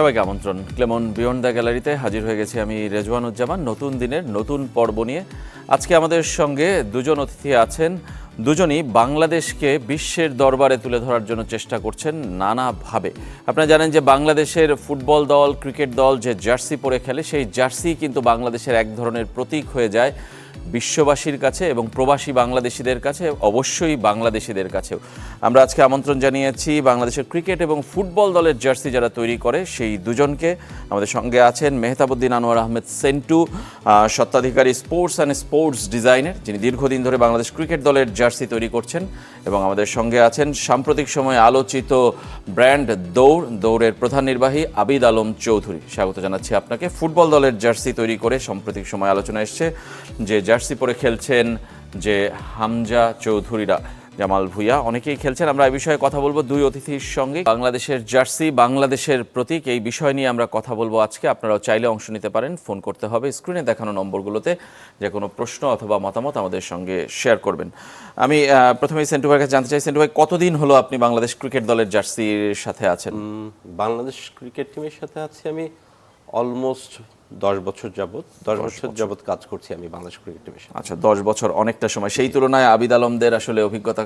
সবাইকে আমন্ত্রণ। Clemon, beyond the গ্যালারিতে হাজির হয়ে গেছি আমি, রেজওয়ানুজ্জামান। নতুন দিনের নতুন পর্ব নিয়ে আজকে আমাদের সঙ্গে দুজন অতিথি আছেন। দুজনই বাংলাদেশকে বিশ্বের দরবারে তুলে ধরার জন্য চেষ্টা করছেন নানাভাবে। আপনারা জানেন যে বাংলাদেশের ফুটবল দল, ক্রিকেট দল যে জার্সি পরে খেলে, সেই জার্সি কিন্তু বাংলাদেশের এক ধরনের প্রতীক হয়ে যায়। বিশ্ববাসীর কাছে এবং প্রবাসী বাংলাদেশিদের কাছে অবশ্যই বাংলাদেশিদের কাছেও। আমরা আজকে আমন্ত্রণ জানিয়েছি বাংলাদেশের ক্রিকেট এবং ফুটবল দলের জার্সি যারা তৈরি করে সেই দুজনকে। আমাদের সঙ্গে আছেন মেহতাবুদ্দিন আনোয়ার আহমেদ সেন্টু আহ, স্বত্বাধিকারী স্পোর্টস অ্যান্ড স্পোর্টস ডিজাইনের যিনি দীর্ঘদিন ধরে বাংলাদেশ ক্রিকেট দলের জার্সি তৈরি করছেন। এবং আমাদের সঙ্গে আছেন সাম্প্রতিক সময়ে আলোচিত ব্র্যান্ড দৌড় দৌড়ের প্রধান নির্বাহী আবিদ আলম চৌধুরী। স্বাগত জানাচ্ছি আপনাকে। ফুটবল দলের জার্সি তৈরি করে সাম্প্রতিক সময় আলোচনা এসছে যে জার্সি পরে খেলছেন যে হামজা চৌধুরীরা। জামাল ভুইয়া অনেকেই খেলছেন। আমরা এই বিষয়ে কথা বলব দুই অতিথির সঙ্গে। বাংলাদেশের জার্সি বাংলাদেশের প্রতীক এই বিষয় নিয়ে আমরা কথা বলব আজকে। আপনারাও চাইলে অংশ নিতে পারেন। ফোন করতে হবে স্ক্রিনে দেখানো নম্বরগুলোতে। যে কোনো প্রশ্ন অথবা মতামত আমাদের সঙ্গে শেয়ার করবেন। আমি আহ, প্রথমেই সেন্টু ভাইয়ের কাছে জানতে চাই। সেন্টু ভাই কতদিন হলো আপনি বাংলাদেশ ক্রিকেট দলের জার্সির সাথে আছেন? বাংলাদেশ ক্রিকেট টিমের সাথে আছি আমি অলমোস্ট দশ বছর যাবৎ দশ বছর যাবৎ কাজ করছি আমি বাংলাদেশ ক্রিকেট টিমের সাথে আচ্ছা দশ বছর অনেকটা সময়। সেই তুলনায় আবিদ আলমদের আসলে অভিজ্ঞতা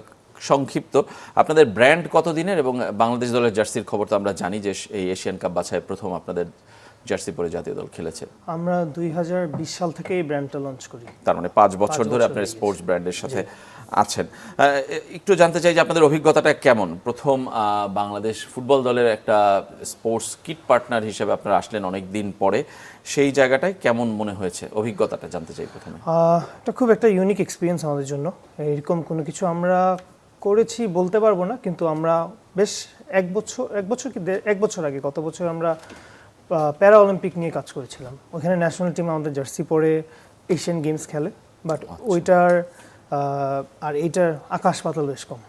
সংক্ষিপ্ত। আপনাদের ব্র্যান্ড কতদিনের এবং বাংলাদেশ দলের জার্সির খবর তো আমরা জানি যে এই এশিয়ান কাপ বাছায় প্রথম আপনাদের জার্সি পরে জাতীয় দল খেলেছে। আমরা দুই হাজার বিশ সাল থেকে এই ব্র্যান্ডটা লঞ্চ করি। তার মানে পাঁচ বছর ধরে আপনার স্পোর্টস ব্র্যান্ডের সাথে। আছেন। একটু জানতে চাই যে আপনাদের অভিজ্ঞতাটা কেমন? প্রথম বাংলাদেশ ফুটবল দলের একটা স্পোর্টস কিট পার্টনার হিসেবে আপনারা আসলেন অনেক দিন পরে। সেই জায়গাটায় কেমন মনে হয়েছে? অভিজ্ঞতাটা জানতে চাই প্রথমে। এটা খুব একটা ইউনিক এক্সপিরিয়েন্স আমাদের জন্য। এরকম কোনো কিছু আমরা করেছি বলতে পারব না কিন্তু আমরা বেশ এক বছর এক বছর কি এক বছর আগে গত বছর আমরা প্যারা অলিম্পিক নিয়ে কাজ করেছিলাম। ওখানে ন্যাশনাল টিম আমাদের জার্সি পরে এশিয়ান গেমস খেলে বাট ওইটার আহ, আর এইটার আকাশ পাতাল বেশ কম।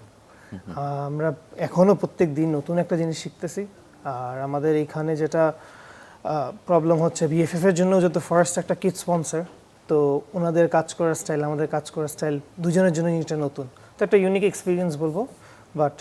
আমরা এখনও প্রত্যেক দিন নতুন একটা জিনিস শিখতেছি। আর আমাদের এইখানে যেটা প্রবলেম হচ্ছে বিএফএফ এর জন্য যত ফার্স্ট একটা কিট স্পন্সর তো ওনাদের কাজ করার স্টাইল আমাদের কাজ করার স্টাইল দুজনের জন্য জিনিসটা নতুন। তো একটা ইউনিক এক্সপিরিয়েন্স বলব বাট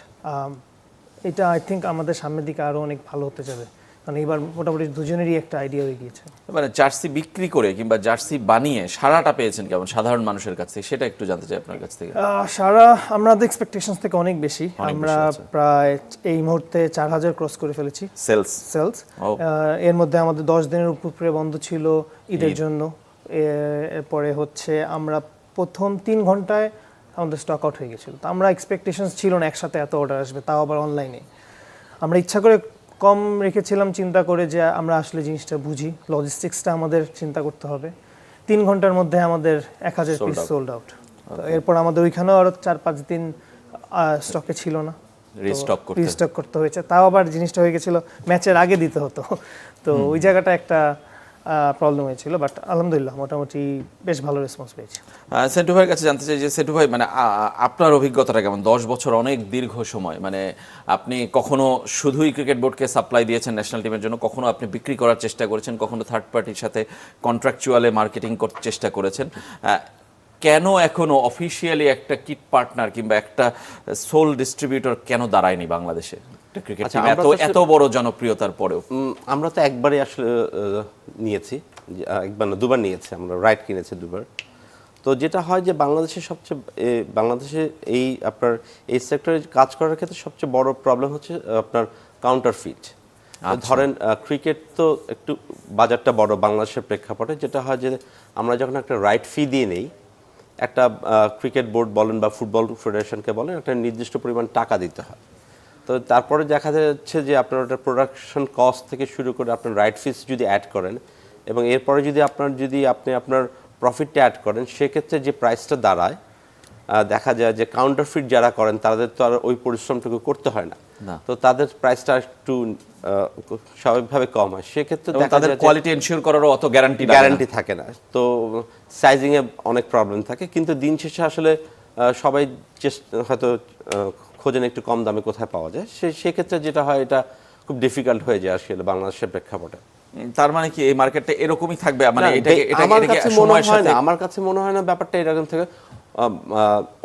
এটা আই থিঙ্ক আমাদের সামনের দিকে আরও অনেক ভালো হতে যাবে। কারণ এবার মোটামুটি দুজনেরই একটা আইডিয়া হয়ে গিয়েছে। মানে জার্সি বিক্রি করে কিংবা জার্সি বানিয়ে সারাটা পেয়েছেন কেমন সাধারণ মানুষের কাছ থেকে? সেটা একটু জানতে চাই আপনার কাছ থেকে। সারা আমাদের এক্সপেকটেশন থেকে অনেক বেশি। আমরা প্রায় এই মুহূর্তে চার হাজার ক্রস করে ফেলেছি। সেলস সেলস এর মধ্যে আমাদের দশ দিনের উপরে বন্ধ ছিল ঈদের জন্য। এরপরে হচ্ছে আমরা প্রথম তিন ঘন্টায় আমাদের স্টক আউট হয়ে গেছিল তো আমরা এক্সপেকটেশন ছিল না একসাথে এত অর্ডার আসবে তাও আবার অনলাইনে আমরা ইচ্ছা করে কম রেখেছিলাম চিন্তা করে যে আমরা আসলে জিনিসটা বুঝি। লজিস্টিক্সটা আমাদের চিন্তা করতে হবে। তিন ঘণ্টার মধ্যে আমাদের এক হাজার পিস সোল্ড আউট এরপর আমাদের ওইখানেও আরও চার পাঁচ দিন স্টকে ছিল না। রিস্টক করতে রিস্টক করতে হয়েছে। তাও আবার জিনিসটা হয়ে গেছিল ম্যাচের আগে দিতে হতো। তো ওই জায়গাটা একটা প্রবলেম হয়েছিল বাট আলহামদুলিল্লাহ, মোটামুটি বেশ ভালো রেসপন্স পেয়েছি। সেন্টু ভাইয়ের কাছে জানতে চাই যে, সেন্টু ভাই মানে আপনার অভিজ্ঞতাটা কেমন? দশ বছর অনেক দীর্ঘ সময় মানে আপনি কখনো শুধুই ক্রিকেট বোর্ডকে সাপ্লাই দিয়েছেন ন্যাশনাল টিমের জন্য? কখনো আপনি বিক্রি করার চেষ্টা করেছেন? কখনো থার্ড পার্টির সাথে কন্ট্রাকচুয়ালে মার্কেটিং করতে চেষ্টা করেছেন? কেন এখনও অফিসিয়ালি একটা কিট পার্টনার কিংবা একটা সোল ডিস্ট্রিবিউটর কেন দাঁড়ায়নি বাংলাদেশে? ক্রিকেট আচ্ছা, টিম আমরা এত এত বড় জনপ্রিয়তার পরেও। আমরা তো একবারই আসলে নিয়েছি। একবার না দুবার নিয়েছি আমরা রাইট কিনেছি দুবার। তো যেটা হয় যে বাংলাদেশের সবচেয়ে বাংলাদেশে এই আপনার এই সেক্টরে কাজ করার ক্ষেত্রে সবচেয়ে বড় প্রবলেম হচ্ছে আপনার কাউন্টার ফিট ধরেন ক্রিকেট তো একটু বাজারটা বড় বাংলাদেশের প্রেক্ষাপটে। যেটা হয় যে আমরা যখন একটা রাইট ফি দিয়ে নেই একটা ক্রিকেট বোর্ড বলেন বা ফুটবল ফেডারেশনকে বলেন একটা নির্দিষ্ট পরিমাণ টাকা দিতে হয়। তো তারপরে দেখা যাচ্ছে যে আপনার ওটা প্রোডাকশন কস্ট থেকে শুরু করে আপনার রাইট ফিস যদি অ্যাড করেন এবং এরপরে যদি আপনার যদি আপনি আপনার প্রফিটটা অ্যাড করেন সেক্ষেত্রে যে প্রাইসটা দাঁড়ায় দেখা যায় যে কাউন্টার ফিট যারা করেন তাদের তো আর ওই পরিশ্রমটুকু করতে হয় না। তো তাদের প্রাইসটা একটু স্বাভাবিকভাবে কম হয়। সেক্ষেত্রে তাদের কোয়ালিটি এনশিওর করারও অত গ্যারান্টি গ্যারান্টি থাকে না। তো সাইজিং এ অনেক প্রবলেম থাকে। কিন্তু দিন শেষে আসলে সবাই চেষ্টা হয়তো খোঁজেন একটু কম দামে কোথায় পাওয়া যায় সে সেক্ষেত্রে যেটা হয় এটা খুব ডিফিকাল্ট হয়ে যায় আসলে বাংলাদেশের প্রেক্ষাপটে। তার মানে কি এই মার্কেটটা এরকমই থাকবে? মানে এটাকে আমার কাছে মনে হয় না আমার কাছে মনে হয় না ব্যাপারটা এরকম থেকে।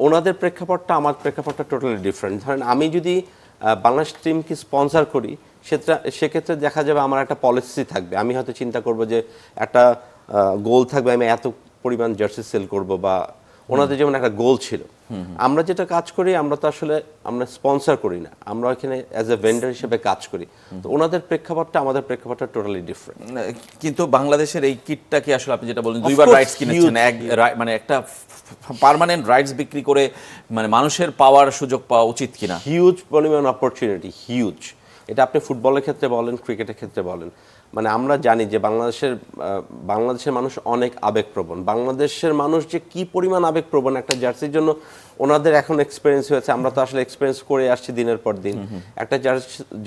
ওনাদের প্রেক্ষাপটটা আমার প্রেক্ষাপটটা টোটালি ডিফারেন্ট ধরেন আমি যদি বাংলাদেশ টিমকে স্পন্সর করি সেটা সেক্ষেত্রে দেখা যাবে আমার একটা পলিসি থাকবে। আমি হয়তো চিন্তা করব যে একটা গোল থাকবে আমি এত পরিমাণ জার্সি সেল করব বা ওনাদের যেমন একটা গোল ছিল। আমরা যেটা কাজ করি আমরা তো আসলে আমরা স্পন্সর করি না। আমরা এখানে অ্যাজ এ ভেন্ডার হিসেবে কাজ করি। তো ওনাদের প্রেক্ষাপটটা আমাদের প্রেক্ষাপটটা টোটালি ডিফারেন্ট কিন্তু বাংলাদেশের এই কিটটা কি আসলে আপনি যেটা বলেন দুইবার রাইটস কিনেছেন। এক মানে একটা পার্মানেন্ট রাইটস বিক্রি করে মানে মানুষের পাওয়ার সুযোগ পাওয়া উচিত কিনা? হিউজ পরিমাণ অপরচুনিটি হিউজ এটা আপনি ফুটবলের ক্ষেত্রে বলেন ক্রিকেটের ক্ষেত্রে বলেন। মানে আমরা জানি যে বাংলাদেশের বাংলাদেশের মানুষ অনেক আবেগপ্রবণ। বাংলাদেশের মানুষ যে কি পরিমাণ আবেগপ্রবণ একটা জার্সির জন্য ওনাদের এখন এক্সপিরিয়েন্স হয়েছে। আমরা তো আসলে এক্সপিরিয়েন্স করে আসছি দিনের পর দিন। একটা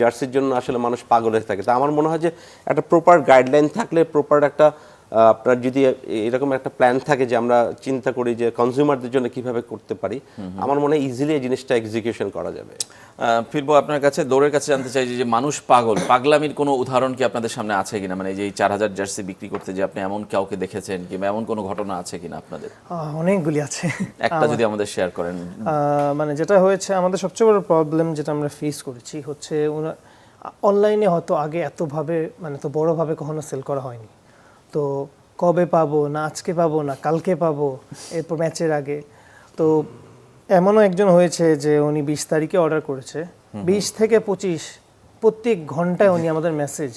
জার্সির জন্য আসলে মানুষ পাগল হয়ে থাকে। তা আমার মনে হয় যে একটা প্রপার গাইডলাইন থাকলে প্রপার একটা আপনার যদি এরকম একটা প্ল্যান থাকে যে আমরা চিন্তা করি যে কনজিউমারদের জন্য কীভাবে করতে পারি আমার মনে হয় ইজিলি এই জিনিসটা এক্সিকিউশন করা যাবে। ফিরবো আপনার কাছে। দৌড়ের কাছে জানতে চাই যে- যে মানুষ পাগল পাগলামির কোনো উদাহরণ কি আপনাদের সামনে আছে কিনা? মানে এই যে চার হাজার জার্সি বিক্রি করতে যে আপনি এমন কাউকে দেখেছেন কিংবা এমন কোনো ঘটনা আছে কিনা আপনাদের? অনেকগুলি আছে। একটা যদি আমাদের শেয়ার করেন। আহ, মানে যেটা হয়েছে আমাদের সবচেয়ে বড় প্রবলেম যেটা আমরা ফেস করেছি হচ্ছে অনলাইনে হয়তো আগে এতভাবে মানে তো বড়ভাবে কখনো সেল করা হয়নি। তো কবে পাবো না আজকে পাবো না কালকে পাবো এরপর ম্যাচের আগে। তো এমনও একজন হয়েছে যে উনি বিশ তারিখে অর্ডার করেছে। বিশ থেকে পঁচিশ প্রত্যেক ঘন্টায় উনি আমাদের মেসেজ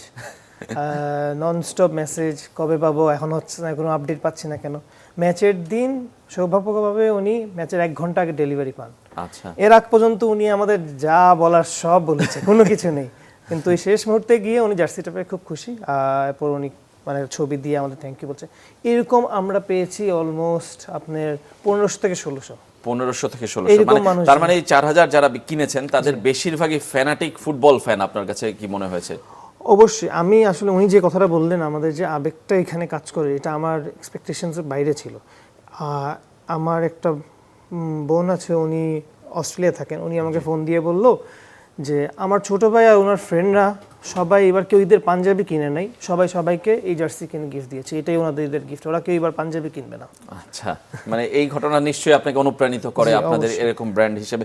নন স্টপ মেসেজ কবে পাবো এখন হচ্ছে না কোনো আপডেট পাচ্ছি না কেন? ম্যাচের দিন সৌভাগ্যভাবে উনি ম্যাচের এক ঘণ্টা আগে ডেলিভারি পান। আচ্ছা। এর আগ পর্যন্ত উনি আমাদের যা বলার সব বলেছে কোনো কিছু নেই। কিন্তু এই শেষ মুহূর্তে গিয়ে উনি জার্সিটা পেয়ে খুব খুশি এরপর উনি মানে ছবি দিয়ে আমাদের থ্যাংক ইউ বলছে। এরকম আমরা পেয়েছি অলমোস্ট আপনার পনেরোশো থেকে ষোলোশো। পনেরোশো থেকে ষোলোশো। মানে তার মানে এই চার হাজার যারা কিনেছেন তাদের বেশিরভাগই ফ্যানাটিক ফুটবল ফ্যান আপনার কাছে কি মনে হয়েছে? অবশ্যই আমি আসলে উনি যে কথাটা বললেন আমাদের যে আবেগটা এখানে কাজ করে এটা আমার এক্সপেকটেশনসের বাইরে ছিল। আমার একটা বোন আছে উনি অস্ট্রেলিয়া থাকেন উনি আমাকে ফোন দিয়ে বলল যে আমার ছোট ভাই আর ওনার ফ্রেন্ডরা সবাই এবার কেউ ঈদের পাঞ্জাবি কিনে নাই সবাই সবাইকে এই জার্সি কিনে গিফট দিয়েছে এটাই ওনাদের ঈদের গিফট ওরা কেউ এবার পাঞ্জাবি কিনবে না। আচ্ছা মানে এই ঘটনা নিশ্চয়ই আপনাকে অনুপ্রাণিত করে আপনাদের এরকম ব্র্যান্ড হিসেবে।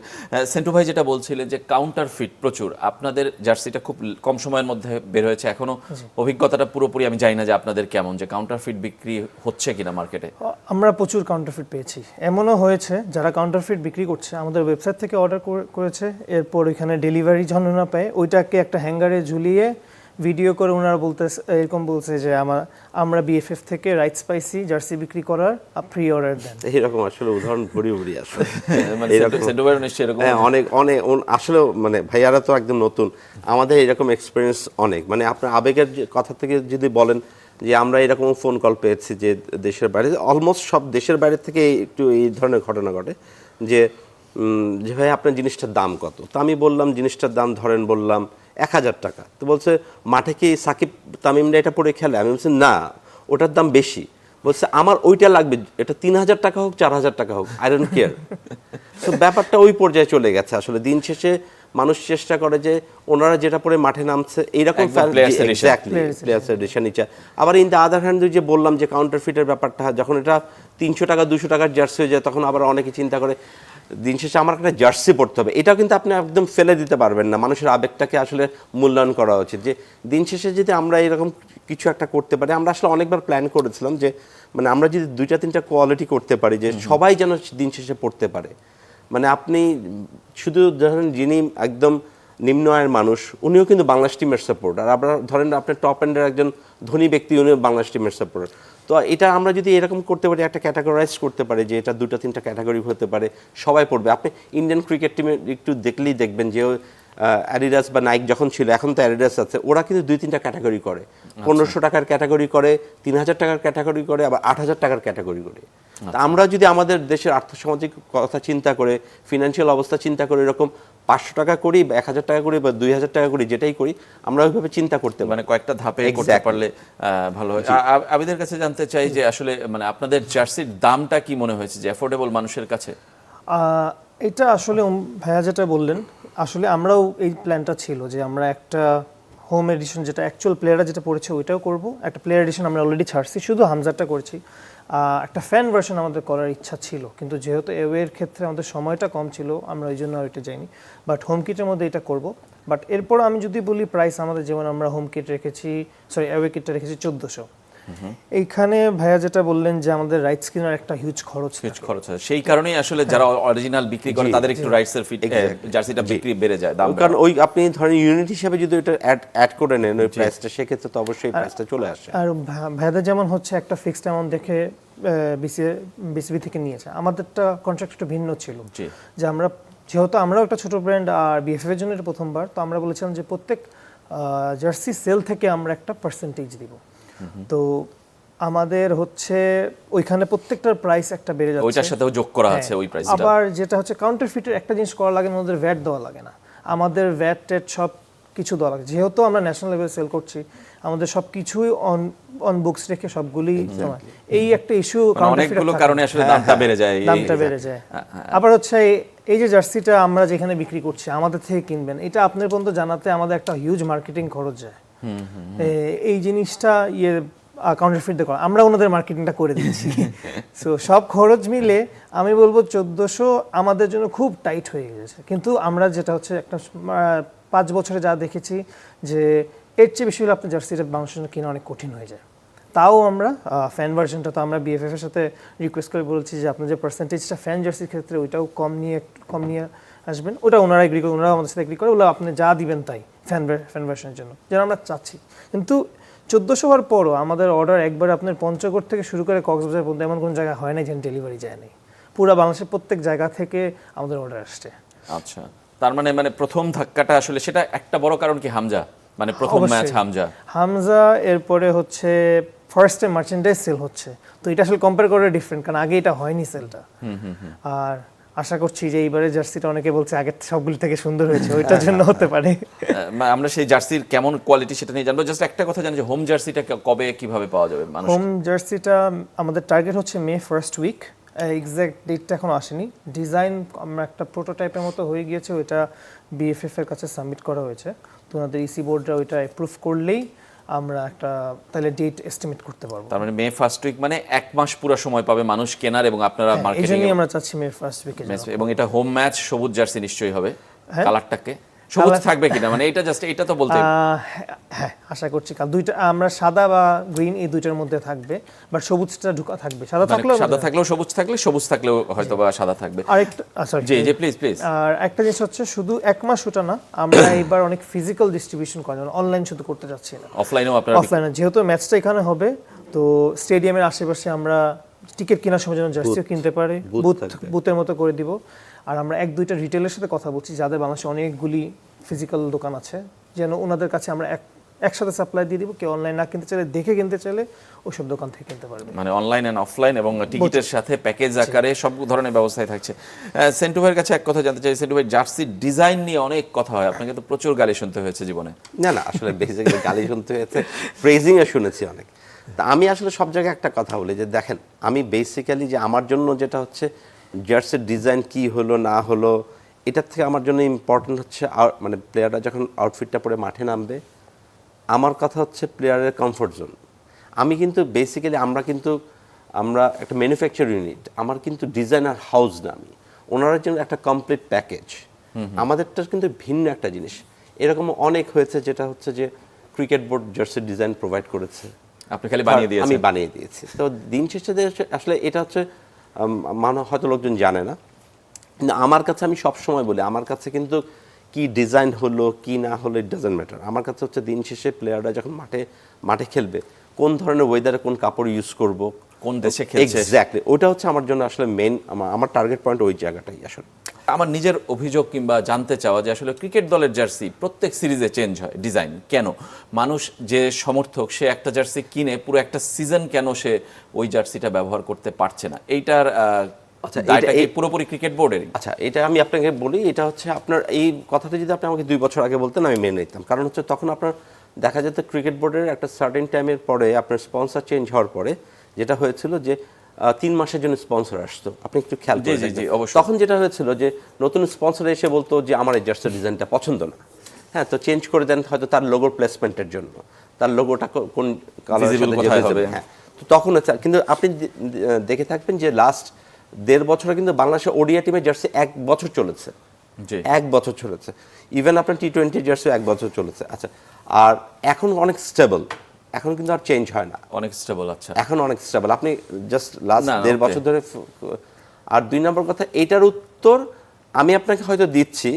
সেন্টু ভাই যেটা বলছিলেন যে কাউন্টার ফিট প্রচুর আপনাদের জার্সিটা খুব কম সময়ের মধ্যে বের হয়েছে এখনও অভিজ্ঞতাটা পুরোপুরি আমি জানি না যে আপনাদের কেমন যে কাউন্টার ফিট বিক্রি হচ্ছে কিনা মার্কেটে আমরা প্রচুর কাউন্টারফিট পেয়েছি। এমনও হয়েছে যারা কাউন্টারফিট বিক্রি করছে আমাদের ওয়েবসাইট থেকে অর্ডার করেছে এরপর ওইখানে ডেলিভারি যখন ওনারা পায় ওইটাকে একটা হ্যাঙ্গারে ঝুলিয়ে ভিডিও করে ওনারা বলতে এরকম বলছে যে আমার আমরা বিএফএফ থেকে রাইটস পাইছি জার্সি বিক্রি করার ফ্রি অর্ডার দেন। এইরকম আসলে উদাহরণ ভরি ভরি আসলে। মানে এরকম- এরকম হ্যাঁ অনেক অনেক আসলে মানে ভাইয়ারা তো একদম নতুন। আমাদের এরকম এক্সপিরিয়েন্স অনেক। মানে আপনার আবেগের কথা থেকে যদি বলেন যে আমরা এরকম ফোন কল পেয়েছি যে দেশের বাইরে অলমোস্ট সব দেশের বাইরে থেকে একটু এই ধরনের ঘটনা ঘটে যে উম, যে ভাই আপনার জিনিসটার দাম কত? তো আমি বললাম জিনিসটার দাম ধরেন বললাম এক হাজার টাকা। তো বলছে মাঠে কি সাকিব তামিমরা এটা পরে খেলে? আমি বলছি না ওটার দাম বেশি। বলছে আমার ওইটা লাগবে এটা তিন হাজার টাকা হোক চার হাজার টাকা হোক আই ডোন্ট কেয়ার তো ব্যাপারটা ওই পর্যায়ে চলে গেছে। আসলে দিন শেষে মানুষ চেষ্টা করে যে ওনারা যেটা পরে মাঠে নামছে এইরকম আবার ইন দ্য আদার হ্যান্ড যে বললাম যে কাউন্টার ফিটের ব্যাপারটা যখন এটা তিনশো টাকা দুশো টাকার জার্সি হয়ে যায় তখন আবার অনেকে চিন্তা করে দিন শেষে আমার একটা জার্সি পড়তে হবে। এটাও কিন্তু আপনি একদম ফেলে দিতে পারবেন না। মানুষের আবেগটাকে আসলে মূল্যায়ন করা উচিত। যে দিন শেষে যদি আমরা এরকম কিছু একটা করতে পারি আমরা আসলে অনেকবার প্ল্যান করেছিলাম যে মানে আমরা যদি দুইটা তিনটা কোয়ালিটি করতে পারি যে সবাই যেন দিন শেষে পড়তে পারে। মানে আপনি শুধু ধরেন যিনি একদম নিম্ন আয়ের মানুষ উনিও কিন্তু বাংলাদেশ টিমের সাপোর্ট আর আপনার ধরেন আপনার টপ এন্ডের একজন ধনী ব্যক্তি উনিও বাংলাদেশ টিমের সাপোর্ট তো এটা আমরা যদি এরকম করতে পারি একটা ক্যাটাগরাইজ করতে পারি যে এটা দুটো তিনটা ক্যাটাগরি হতে পারে সবাই পড়বে। আপনি ইন্ডিয়ান ক্রিকেট টিমে একটু দেখলেই দেখবেন যে অ্যাডিডাস বা নাইক যখন ছিল এখন তো অ্যাডিডাস আছে ওরা কিন্তু দুই তিনটা ক্যাটাগরি করে। পনেরোশো টাকার ক্যাটাগরি করে তিন হাজার টাকার ক্যাটাগরি করে আবার আট হাজার টাকার ক্যাটাগরি করে। আমরা যদি আমাদের দেশের আর্থসামাজিক কথা চিন্তা করে ফিনান্সিয়াল অবস্থা চিন্তা করে এরকম পাঁচশো টাকা করি বা এক হাজার টাকা করি বা দুই হাজার টাকা করি যেটাই করি আমরা ওইভাবে চিন্তা করতে মানে কয়েকটা ধাপে করতে পারলে ভালো হয়। আ- আ- কাছে জানতে চাই যে আসলে মানে আপনাদের জার্সির দামটা কি মনে হয়েছে যে অ্যাফোর্ডেবল মানুষের কাছে? আহ, এটা আসলে ভাইয়া যেটা বললেন আসলে আমরাও এই প্ল্যানটা ছিল যে আমরা একটা হোম এডিশন যেটা অ্যাকচুয়াল প্লেয়াররা যেটা পড়েছে ওইটাও করব। একটা প্লেয়ার এডিশন আমরা অলরেডি ছাড়ছি শুধু হামজারটা করেছি। একটা ফ্যান ভার্সন আমাদের করার ইচ্ছা ছিল। কিন্তু যেহেতু এওয়ের ক্ষেত্রে আমাদের সময়টা কম ছিল, আমরা ওই জন্য ওইটা যাইনি। বাট হোম কিটের মধ্যে এটা করব। বাট এরপর আমি যদি বলি প্রাইস আমাদের, যেমন আমরা হোম কিট রেখেছি সরি অ্যাওয়ে কিটটা রেখেছি চোদ্দোশো। এইখানে ভাইয়া যেটা বললেন যে আমাদের রাইটস কেনার একটা হিউজ খরচ হিউজ খরচ হয়। সেই কারণেই আসলে যারা অরিজিনাল বিক্রি করে তাদের একটু রাইটস এর ফিট জার্সিটা বিক্রি বেড়ে যায় দাম কারণ ওই আপনি ধরেন ইউনিট হিসাবে যদি ওটা অ্যাড অ্যাড করে নেন ওই প্রাইসটা সেক্ষেত্রে তো অবশ্যই প্রাইসটা চলে আসে। আর ভাইয়াদের যেমন হচ্ছে একটা ফিক্সড অ্যামাউন্ট দেখে বিসিএ বিসিবি থেকে নিয়েছে আমাদেরটা কন্ট্রাক্ট একটু ভিন্ন ছিল। যে আমরা যেহেতু আমরাও একটা ছোট ব্র্যান্ড আর বিএফএফ এর জন্য প্রথমবার তো আমরা বলেছিলাম যে প্রত্যেক জার্সি সেল থেকে আমরা একটা পার্সেন্টেজ দিব। তো আমাদের হচ্ছে ওইখানে প্রত্যেকটার প্রাইস একটা বেড়ে যাচ্ছে। ওইটার সাথেও যোগ করা আছে হ্যাঁ, ওই প্রাইসটা আবার যেটা হচ্ছে কাউন্টার ফিটের একটা জিনিস করা লাগে না ওদের ভ্যাট দেওয়া লাগে না। আমাদের ভ্যাট টেট সব কিছু দেওয়া লাগে। যেহেতু আমরা ন্যাশনাল লেভেলে সেল করছি আমাদের সব কিছুই অন অন বুকস রেখে সবগুলি। এই একটা ইস্যু মানে অনেকগুলো কারণে আসলে দামটা বেড়ে যায়। দামটা বেড়ে যায়। আবার হচ্ছে এই- যে জার্সিটা আমরা যেখানে বিক্রি করছি আমাদের থেকে কিনবেন এটা আপনার পর্যন্ত জানাতে আমাদের একটা হিউজ মার্কেটিং খরচ যায়। এই জিনিসটা ইয়ে কাউন্টার ফিট করা। আমরা ওনাদের মার্কেটিংটা করে দিচ্ছি। সো সব খরচ মিলে আমি বলব চোদ্দোশো আমাদের জন্য খুব টাইট হয়ে গেছে। কিন্তু আমরা যেটা হচ্ছে একটা পাঁচ বছরে যা দেখেছি যে এর চেয়ে বেশি হলে আপনার জার্সিটা বাংলাদেশের জন্য কেনা অনেক কঠিন হয়ে যায়। তাও আমরা ফ্যান ভার্সনটা তো আমরা বিএফএফ এর সাথে রিকোয়েস্ট করে বলছি যে আপনার যে পার্সেন্টেজটা ফ্যান জার্সির ক্ষেত্রে ওইটাও কম নিয়ে কম নিয়ে আসবেন। ওটা ওনারা এগ্রি করে ওনারা আমাদের সাথে এগ্রি করে ওগুলো আপনি যা দিবেন তাই। ফ্যান ফ্যান ভার্সনের জন্য যেন আমরা চাচ্ছি। কিন্তু চোদ্দোশো হওয়ার পরও আমাদের অর্ডার একবার আপনার পঞ্চগড় থেকে শুরু করে কক্সবাজার পর্যন্ত এমন কোনো জায়গায় হয় না যেন ডেলিভারি যায় নাই। পুরো বাংলাদেশের প্রত্যেক জায়গা থেকে আমাদের অর্ডার আসছে। আচ্ছা তার মানে মানে প্রথম ধাক্কাটা আসলে সেটা একটা বড় কারণ কি হামজা? মানে প্রথম ম্যাচ হামজা? হামজা এরপরে হচ্ছে ফার্স্টে মার্চেন্ডাইজ সেল হচ্ছে। তো এটা আসলে কম্পেয়ার করে ডিফারেন্ট কারণ আগে এটা হয়নি সেলটা আর আশা করছি যে এইবারে জার্সিটা অনেকে বলছে আগের সবগুলি থেকে সুন্দর হয়েছে ওইটার জন্য হতে পারে। আহ, আমরা সেই জার্সির কেমন কোয়ালিটি সেটা নিয়ে জানব। জাস্ট একটা কথা জানি যে হোম জার্সিটা কবে কীভাবে পাওয়া যাবে মানুষ হোম জার্সিটা আমাদের টার্গেট হচ্ছে মে ফার্স্ট উইক এক্স্যাক্ট ডেটটা এখনও আসেনি। ডিজাইন আমরা একটা প্রোটোটাইপের মতো হয়ে গিয়েছে ওইটা বিএফএফ এর কাছে সাবমিট করা হয়েছে। তো ওনাদের ইসি বোর্ডরা ওইটা অ্যাপ্রুভ করলেই আমরা একটা তাহলে ডেট এস্টিমেট করতে পারব। তার মানে মে ফার্স্ট উইক মানে এক মাস পুরো সময় পাবে মানুষ কেনার এবং আপনারা মার্কেটিং জন্যই আমরা চাচ্ছি মে ফার্স্ট উইকে এবং এটা হোম ম্যাচ সবুজ জার্সি নিশ্চয়ই হবে। হ্যাঁ। কালারটাকে সবুজ থাকবে কিনা? মানে এটা জাস্ট এটা তো বলতে হ্যাঁ আশা করছি কাল দুইটা আমরা সাদা বা গ্রিন এই দুইটার মধ্যে থাকবে বাট সবুজটা ঢুকা থাকবে। সাদা মানে থাকলেও সাদা থাকলেও সবুজ থাকলে সবুজ থাকলেও হয়তো বা সাদা থাকবে। আরেকটা সরি জি জি প্লিজ প্লিজ আর একটা জিনিস হচ্ছে শুধু এক মাস ওটা না আমরা এবার অনেক ফিজিক্যাল ডিস্ট্রিবিউশন করি অনলাইন শুধু করতে চাচ্ছি না। অফলাইনেও আপনারা অফলাইনে যেহেতু ম্যাচটা এখানে হবে তো স্টেডিয়ামের আশেপাশে আমরা টিকিট কেনার সময় যেন জার্সিও কিনতে পারে বুথ বুথ বুথের মতো করে দিব। আর আমরা এক দুইটা রিটেলের সাথে কথা বলছি যাদের বাংলাদেশে অনেকগুলি ফিজিক্যাল দোকান আছে যেন ওনাদের কাছে আমরা এক একসাথে সাপ্লাই দিয়ে দিব। কেউ অনলাইন না কিনতে চাইলে দেখে কিনতে চাইলে ওইসব দোকান থেকে কিনতে পারবে। মানে অনলাইন এন্ড অফলাইন এবং টিকিটের সাথে প্যাকেজ আকারে সব ধরনের ব্যবস্থায় থাকছে। সেন্টু ভাইয়ের কাছে এক কথা জানতে চাই। সেন্টু ভাই জার্সির ডিজাইন নিয়ে অনেক কথা হয়। আপনাকে তো প্রচুর গালি শুনতে হয়েছে জীবনে। না না আসলে বেসিক্যালি গালি শুনতে হয়েছে। প্রেজিং শুনেছি অনেক। তা আমি আসলে সব জায়গায় একটা কথা বলি যে দেখেন আমি বেসিক্যালি যে আমার জন্য যেটা হচ্ছে জার্সির ডিজাইন কি হলো না হলো এটার থেকে আমার জন্য ইম্পর্টেন্ট হচ্ছে মানে প্লেয়াররা যখন আউটফিটটা পরে মাঠে নামবে আমার কথা হচ্ছে প্লেয়ারের কমফোর্ট জোন আমি কিন্তু বেসিক্যালি আমরা কিন্তু আমরা একটা ম্যানুফ্যাকচার ইউনিট আমার কিন্তু ডিজাইনার হাউস না আমি। ওনারা জন্য একটা কমপ্লিট প্যাকেজ আমাদেরটা কিন্তু ভিন্ন একটা জিনিস। এরকম অনেক হয়েছে যেটা হচ্ছে যে cricket board jersey design provide করেছে। আপনি খালি বানিয়ে আমি বানিয়ে দিয়েছি। তো দিন শেষে আসলে এটা হচ্ছে মানে হয়তো লোকজন জানে না। কিন্তু আমার কাছে আমি সব সময় বলি আমার কাছে কিন্তু কি ডিজাইন হলো কি না হলো ইট ডাজেন্ট ম্যাটার আমার কাছে হচ্ছে দিন শেষে প্লেয়াররা যখন মাঠে মাঠে খেলবে কোন ধরনের ওয়েদারে কোন কাপড় ইউজ করব কোন দেশে খেলছে? এক্স্যাক্টলি ওটা হচ্ছে আমার জন্য আসলে মেন আমার টার্গেট পয়েন্ট ওই জায়গাটাই আসলে। আমার নিজের অভিযোগ কিংবা জানতে চাওয়া যে আসলে ক্রিকেট দলের জার্সি প্রত্যেক সিরিজে চেঞ্জ হয় ডিজাইন কেন? মানুষ যে সমর্থক সে একটা জার্সি কিনে পুরো একটা সিজন কেন সে ওই জার্সিটা ব্যবহার করতে পারছে না? এইটার আচ্ছা, পুরোপুরি ক্রিকেট বোর্ডেরই? আচ্ছা এটা আমি আপনাকে বলি এটা হচ্ছে আপনার এই কথাটা যদি আপনি আমাকে দুই বছর আগে বলতেন আমি মেনে নিতাম। কারণ হচ্ছে তখন আপনার দেখা যেত ক্রিকেট বোর্ডের একটা সার্টেন টাইমের পরে আপনার স্পন্সর চেঞ্জ হওয়ার পরে যেটা হয়েছিল যে তিন মাসের জন্য স্পন্সর আসতো। আপনি একটু খেয়াল জি, করে জি, জি, দেখবেন। অবশ্যই। তখন যেটা হয়েছিল যে নতুন স্পন্সর এসে বলতো যে আমার এই জার্সি ডিজাইনটা পছন্দ না। হ্যাঁ তো চেঞ্জ করে দেন হয়তো তার লোগোর প্লেসমেন্টের জন্য। তার লোগোটা কোন visible, হবে? হ্যাঁ। তো তখন কিন্তু আপনি দেখে থাকবেন যে লাস্ট দেড় বছরে কিন্তু বাংলাদেশের ওডিয়া টিমের জার্সি এক বছর চলেছে। জি। এক বছর চলেছে। ইভেন আপনার টি টোয়েন্টি জার্সি এক বছর চলেছে। আচ্ছা আর এখন অনেক স্টেবল এখন কিন্তু আর চেঞ্জ হয় না। অনেক স্টেবল আচ্ছা। এখন অনেক স্টেবল আপনি জাস্ট লাস্ট দেড় বছর ধরে আর দুই নম্বর কথা এটার উত্তর আমি আপনাকে হয়তো দিচ্ছি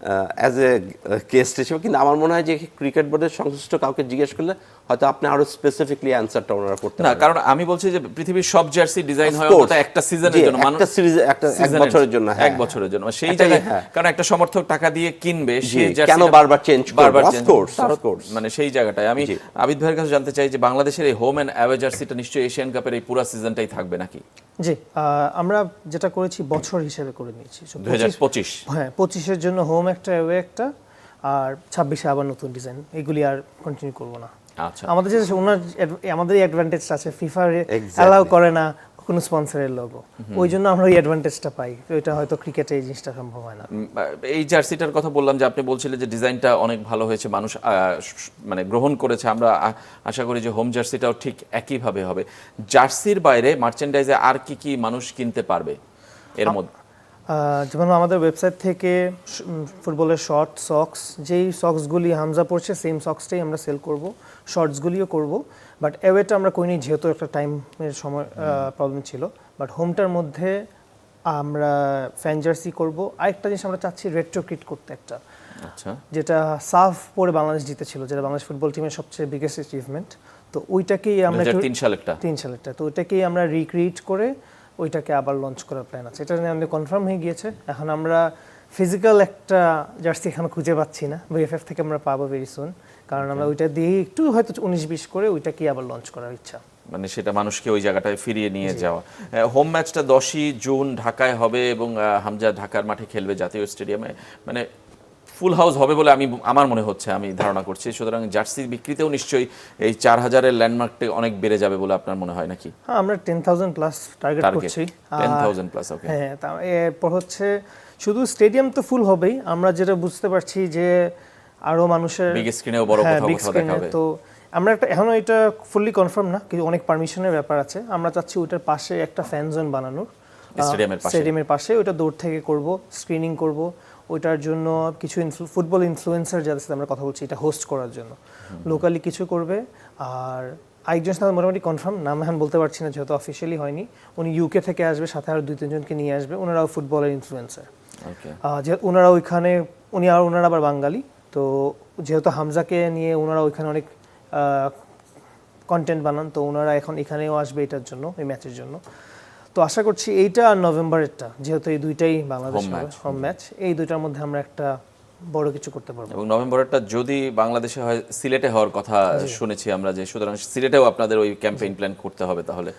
অ্যাজ এ কেস হিসেবে কিন্তু আমার মনে হয় যে ক্রিকেট বোর্ডের সংশ্লিষ্ট কাউকে জিজ্ঞেস করলে হয়তো আপনি আরও স্পেসিফিকলি অ্যান্সারটা ওনারা করতে না কারণ আমি বলছি যে পৃথিবীর সব জার্সি ডিজাইন হয়. অন্তত একটা সিজনের জি, জন্য একটা series- একটা- এক বছরের জন্য, হ্যাঁ, এক হ্যাঁ। বছরের জন্য সেই জায়গায় হ্যাঁ। কারণ একটা সমর্থক টাকা দিয়ে কিনবে সে কেন বারবার করবে? বারবার course, করবে। মানে সেই জায়গাটায় আমি আবিদ ভাইয়ের কাছে জানতে চাই যে বাংলাদেশের এই হোম এন্ড অ্যাওয়ে জার্সিটা নিশ্চয়ই এশিয়ান কাপের এই পুরো সিজনটাই থাকবে নাকি জি আহ, আমরা যেটা করেছি বছর হিসেবে করে নিয়েছি। পঁচিশ হ্যাঁ পঁচিশের জন্য হোম একটা ওয়ে একটা আর ছাব্বিশে আবার নতুন ডিজাইন এগুলি আর কন্টিনিউ করব না। আচ্ছা। আমাদের যে ওনার আমাদের অ্যাডভান্টেজ আছে ফিফা. অ্যালাউ করে না কোনো স্পন্সরের লোগো ওই জন্য আমরা ওই অ্যাডভান্টেজটা পাই। ওইটা হয়তো ক্রিকেটে এই জিনিসটা সম্ভব হয় না। এই জার্সিটার কথা বললাম যে আপনি বলছিলেন যে ডিজাইনটা অনেক ভালো হয়েছে মানুষ মানে গ্রহণ করেছে। আমরা আশা করি যে হোম জার্সিটাও ঠিক একইভাবে হবে। জার্সির বাইরে মার্চেন্ডাইজে আর কি কি মানুষ কিনতে পারবে? এর মধ্যে। যেমন আমাদের ওয়েবসাইট থেকে ফুটবলের শর্ট সক্স যেই সক্সগুলি হামজা পড়ছে সেম সক্সটাই আমরা সেল করব শর্টসগুলিও করব। বাট অ্যাওয়েটা আমরা করিনি যেহেতু একটা টাইমের সময় প্রবলেম ছিল। বাট হোমটার মধ্যে আমরা ফ্যান জার্সি করব। আরেকটা জিনিস আমরা চাচ্ছি রেট্রো কিট করতে একটা। আচ্ছা। যেটা সাফ পরে বাংলাদেশ জিতেছিল যেটা বাংলাদেশ ফুটবল টিমের সবচেয়ে বিগেস্ট অ্যাচিভমেন্ট তো ওইটাকেই আমরা তিন সালেরটা। তিন সালেরটা। তো ওইটাকেই আমরা রিক্রিয়েট করে ওইটাকে আবার লঞ্চ করার প্ল্যান আছে। এটা নিয়ে আমাদের কনফার্ম হয়ে গিয়েছে। এখন আমরা ফিজিক্যাল একটা জার্সি এখানে খুঁজে পাচ্ছি না। বিএফএফ থেকে আমরা পাবো ভেরি সুন কারণ আমরা ওইটা দিয়ে একটু হয়তো উনিশ বিশ করে ওইটাকেই আবার লঞ্চ করার ইচ্ছা। মানে সেটা মানুষকে ওই জায়গাটায় ফিরিয়ে নিয়ে যাওয়া। হোম ম্যাচটা দশই জুন ঢাকায় হবে এবং হামজা ঢাকার মাঠে খেলবে জাতীয় স্টেডিয়ামে। মানে ফুল হাউস হবে বলে আমি আমার মনে হচ্ছে আমি ধারণা করছি। সুতরাং জার্সি বিক্রিতেও নিশ্চয়ই এই চার হাজারের ল্যান্ডমার্কটা অনেক বেড়ে যাবে বলে আপনার মনে হয় নাকি? হ্যাঁ আমরা ten thousand plus target target করছি। টেন থাউজেন্ড প্লাস ওকে হ্যাঁ এরপর হচ্ছে শুধু স্টেডিয়াম তো ফুল হবেই। আমরা যেটা বুঝতে পারছি যে আরও মানুষের Big screen-এও বড় হ্যাঁ, কোথাও কোথাও screen-এ তো আমরা একটা এখনও এটা ফুললি কনফার্ম না কিন্তু অনেক পারমিশনের ব্যাপার আছে। আমরা চাচ্ছি ওইটার পাশে একটা ফ্যান জোন বানানোর। স্টেডিয়ামের পাশে। স্টেডিয়ামের পাশে। ওইটা দূর থেকে করব স্ক্রিনিং করব। ওইটার জন্য কিছু ফুটবল ইনফ্লুয়েন্সার যাদের সাথে আমরা কথা বলছি এটা হোস্ট করার জন্য। লোকালি কিছু করবে। আর আরেকজন সাথে মোটামুটি কনফার্ম নাম এখন বলতে পারছি না যেহেতু অফিসিয়ালি হয়নি। উনি ইউকে থেকে আসবে সাথে আরও দুই তিনজনকে নিয়ে আসবে। ওনারাও ফুটবলের ইনফ্লুয়েন্সার যে ওনারা ওইখানে উনি আর ওনারা আবার বাঙালি। তো যেহেতু হামজাকে নিয়ে ওনারা ওইখানে অনেক কন্টেন্ট বানান তো ওনারা এখন এখানেও আসবে এটার জন্য এই ম্যাচের জন্য। তো আশা করছি এইটা আর নভেম্বরেরটা যেহেতু এই দুইটাই বাংলাদেশ হোম ম্যাচ এই দুইটার মধ্যে আমরা একটা বড় কিছু করতে পারব। এবং নভেম্বরেরটা যদি বাংলাদেশে হয় সিলেটে হওয়ার কথা শুনেছি আমরা যে সুতরাং সিলেটেও আপনাদের ওই ক্যাম্পেইন প্ল্যান করতে হবে তাহলে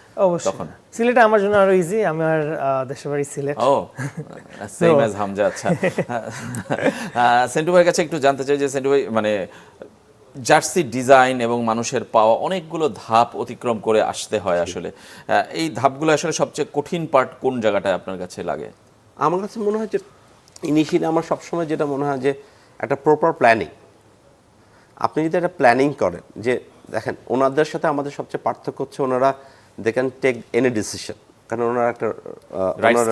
তখন। সিলেটে আমার জন্য আরও ইজি আমার দেশের বাড়ি সিলেট। ও সেম অ্যাজ হামজা আচ্ছা। সেন্টু ভাইয়ের কাছে একটু জানতে চাই যে সেন্টু ভাই মানে জার্সি ডিজাইন এবং মানুষের পাওয়া অনেকগুলো ধাপ অতিক্রম করে আসতে হয় আসলে। আহ, এই ধাপগুলো আসলে সবচেয়ে কঠিন পার্ট কোন জায়গাটায় আপনার কাছে লাগে? আমার কাছে মনে হয় যে ইনিশিয়ালি আমার সবসময় যেটা মনে হয় যে একটা প্রপার প্ল্যানিং আপনি যদি একটা প্ল্যানিং করেন যে দেখেন ওনাদের সাথে আমাদের সবচেয়ে পার্থক্য হচ্ছে ওনারা they can take any decision কারণ ওনারা একটা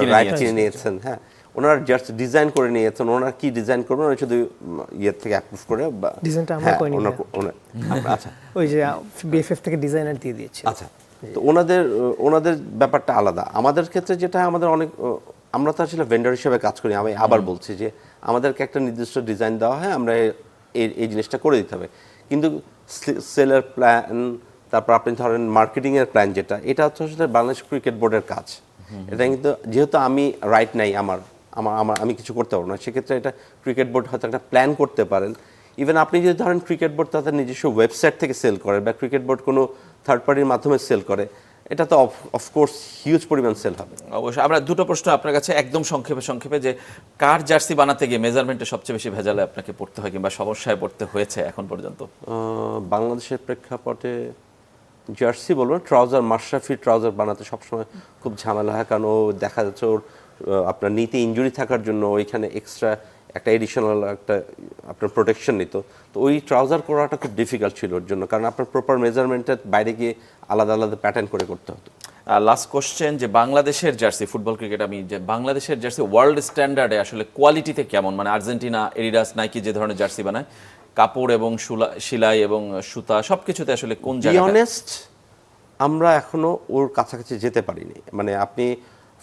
রাইট কিনে নিয়েছেন। হ্যাঁ। ওনারা জাস্ট ডিজাইন করে নিয়েছেন ওনারা কি ডিজাইন করবেন ওরা শুধু ইয়ে থেকে অ্যাপ্রুভ করে বা ডিজাইনটা আমরা হ্যাঁ, করে ওনার-। ওনার- আচ্ছা। ওই যে বিএফএফ থেকে ডিজাইনার দিয়ে দিয়েছি আচ্ছা। তো ওনাদের ওনাদের ব্যাপারটা আলাদা। আমাদের ক্ষেত্রে যেটা আমাদের অনেক আমরা তো আসলে ভেন্ডার হিসেবে কাজ করি। আমি আবার বলছি যে আমাদেরকে একটা নির্দিষ্ট ডিজাইন দেওয়া হয় আমরা এই এই জিনিসটা করে দিতে হবে। কিন্তু সেলের প্ল্যান তারপর আপনি ধরেন মার্কেটিং এর প্ল্যান যেটা এটা হচ্ছে আসলে বাংলাদেশ ক্রিকেট বোর্ডের কাজ। এটা কিন্তু যেহেতু আমি রাইট নাই আমার আমার আমার আমি কিছু করতে পারব না সেক্ষেত্রে এটা ক্রিকেট বোর্ড হয়তো একটা প্ল্যান করতে পারেন। ইভেন আপনি যদি ধরেন ক্রিকেট বোর্ড তাদের নিজস্ব ওয়েবসাইট থেকে সেল করে বা ক্রিকেট বোর্ড কোনো থার্ড পার্টির মাধ্যমে সেল করে এটা তো অফকোর্স হিউজ পরিমাণ সেল হবে। অবশ্যই। আমরা দুটো প্রশ্ন আপনার কাছে একদম সংক্ষেপে সংক্ষেপে যে কার জার্সি বানাতে গিয়ে মেজারমেন্টে সবচেয়ে বেশি ভেজালে আপনাকে পড়তে হয় কিংবা সমস্যায় পড়তে হয়েছে এখন পর্যন্ত? বাংলাদেশের প্রেক্ষাপটে জার্সি বলব ট্রাউজার মাশরাফি ট্রাউজার বানাতে সবসময় খুব ঝামেলা হয় কারণ ও দেখা যাচ্ছে ওর আপনার নিতে ইঞ্জুরি থাকার জন্য ওইখানে এক্সট্রা একটা এডিশনাল একটা আপনার প্রোটেকশন নিত। তো ওই ট্রাউজার করাটা খুব ডিফিকাল্ট ছিল ওর জন্য কারণ আপনার প্রপার মেজারমেন্টের বাইরে গিয়ে আলাদা আলাদা প্যাটার্ন করে করতে হতো। লাস্ট কোশ্চেন যে বাংলাদেশের জার্সি ফুটবল ক্রিকেট আমি যে বাংলাদেশের জার্সি ওয়ার্ল্ড স্ট্যান্ডার্ডে আসলে কোয়ালিটিতে কেমন? মানে আর্জেন্টিনা এডিডাস নাইকি যে ধরনের জার্সি বানায় কাপড় এবং সুলা- সেলাই এবং সুতা সবকিছুতে আসলে কোন অনেস্ট আমরা এখনও ওর কাছাকাছি যেতে পারিনি। মানে আপনি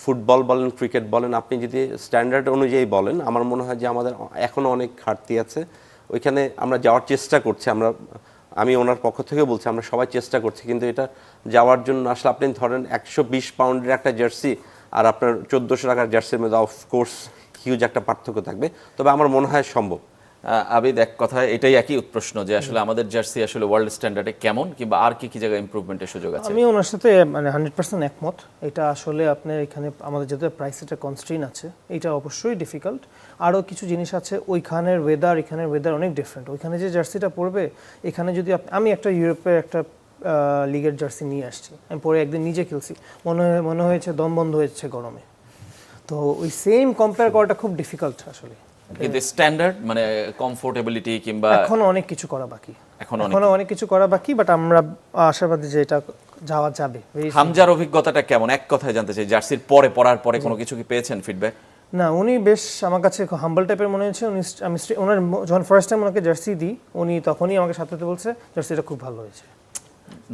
ফুটবল বলেন, ক্রিকেট বলেন, আপনি যদি স্ট্যান্ডার্ড অনুযায়ী বলেন, আমার মনে হয় যে আমাদের এখনও অনেক ঘাটতি আছে। ওইখানে আমরা যাওয়ার চেষ্টা করছি, আমরা, আমি ওনার পক্ষ থেকে বলছি, আমরা সবাই চেষ্টা করছি, কিন্তু এটা যাওয়ার জন্য আসলে আপনি ধরেন একশো বিশ পাউন্ডের একটা জার্সি আর আপনার চোদ্দোশো টাকার জার্সির মধ্যে অফকোর্স হিউজ একটা পার্থক্য থাকবে। তবে আমার মনে হয় সম্ভব। আবিদ, এক কথায় এটাই একই প্রশ্ন যে আসলে আমাদের জার্সি আসলে ওয়ার্ল্ড স্ট্যান্ডার্ডে কেমন কিংবা আর কি কি জায়গায় ইমপ্রুভমেন্টের সুযোগ আছে? আমি ওনার সাথে মানে হান্ড্রেড পার্সেন্ট একমত। এটা আসলে আপনার এখানে, আমাদের যেহেতু প্রাইস একটা কনস্ট্রেন আছে, এটা অবশ্যই ডিফিকাল্ট আরও কিছু জিনিস আছে, ওইখানের ওয়েদার এখানের ওয়েদার অনেক ডিফারেন্ট ওইখানে যে জার্সিটা পরবে, এখানে যদি আমি একটা ইউরোপের একটা লিগের জার্সি নিয়ে আসছি। আমি পরে একদিন নিজে খেলছি। মনে মনে হয়েছে দম বন্ধ হয়েছে গরমে। তো ওই সেম কম্পেয়ার করাটা খুব ডিফিকাল্ট আসলে। কিন্তু স্ট্যান্ডার্ড মানে কমফোর্টেবিলিটি কিংবা এখনও অনেক কিছু করা বাকি। এখনও অনেক কিছু। করা বাকি বাট আমরা আশাবাদী যে এটা যাওয়া যাবে। হামজার অভিজ্ঞতাটা কেমন? এক কথায় জানতে চাই জার্সির পরে পরার পরে কোনো কিছু কি পেয়েছেন ফিডব্যাক না উনি বেশ আমার কাছে হাম্বল টাইপের মনে হয়েছে। উনি আমি ওনার যখন ফার্স্ট টাইম ওনাকে জার্সি দিই উনি তখনই আমাকে সাথে বলছে জার্সিটা খুব ভালো হয়েছে।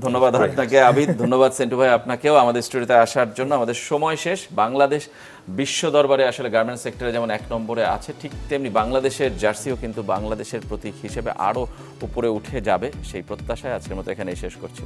ধন্যবাদ আপনাকে আবিদ। ধন্যবাদ সেন্টু ভাই আপনাকেও। আমাদের স্টুডিওতে আসার জন্য আমাদের সময় শেষ। বাংলাদেশ বিশ্ব দরবারে আসলে গার্মেন্টস সেক্টরে যেমন এক নম্বরে আছে, ঠিক তেমনি বাংলাদেশের জার্সিও কিন্তু বাংলাদেশের প্রতীক হিসেবে আরও উপরে উঠে যাবে, সেই প্রত্যাশায় আজকের মতো এখানেই শেষ করছি।